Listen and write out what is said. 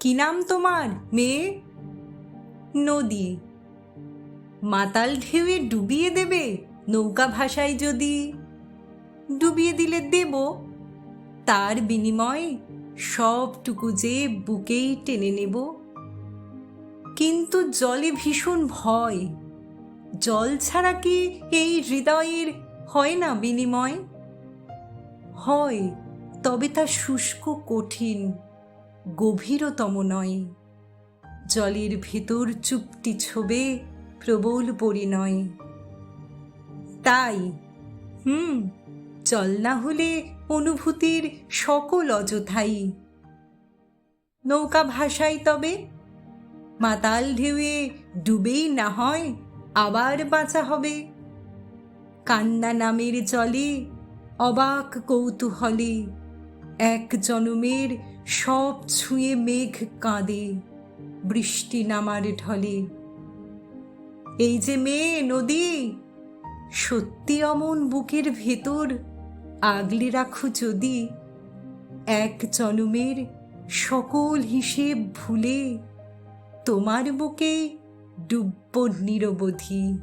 কি নাম তোমার, মেয়ে? নদী। মাতাল ঢেউয়ে ডুবিয়ে দেবে, নৌকা ভাষায় যদি। ডুবিয়ে দিলে দেব, তার বিনিময়ে সবটুকু যে বুকেই টেনে নেব। কিন্তু জলে ভীষণ ভয়, জল ছাড়া কি এই হৃদয়ের হয় না বিনিময়? হয়, তবে তা শুষ্ক, কঠিন গভীরতম নয়। জলের ভিতর চুপটি ছোবে প্রবল পরিণয়। তাই, হুম জল না হলে অনুভূতির সকল অযথাই। নৌকা ভাষাই তবে, মাতাল ঢেউয়ে ডুবেই না হয়, আবার বাঁচা হবে। কান্না নামের জলে অবাক কৌতূহলে এক জনমের সব ছুঁয়ে মেঘ কাঁদে, বৃষ্টি নামার ঢলে। এই যে মেয়ে নদী, সত্যি অমন বুকের ভেতর আগলে রাখো যদি। এক জনমের সকল হিসেব ভুলে, তোমার বুকে ডুব্ব নিরবধি।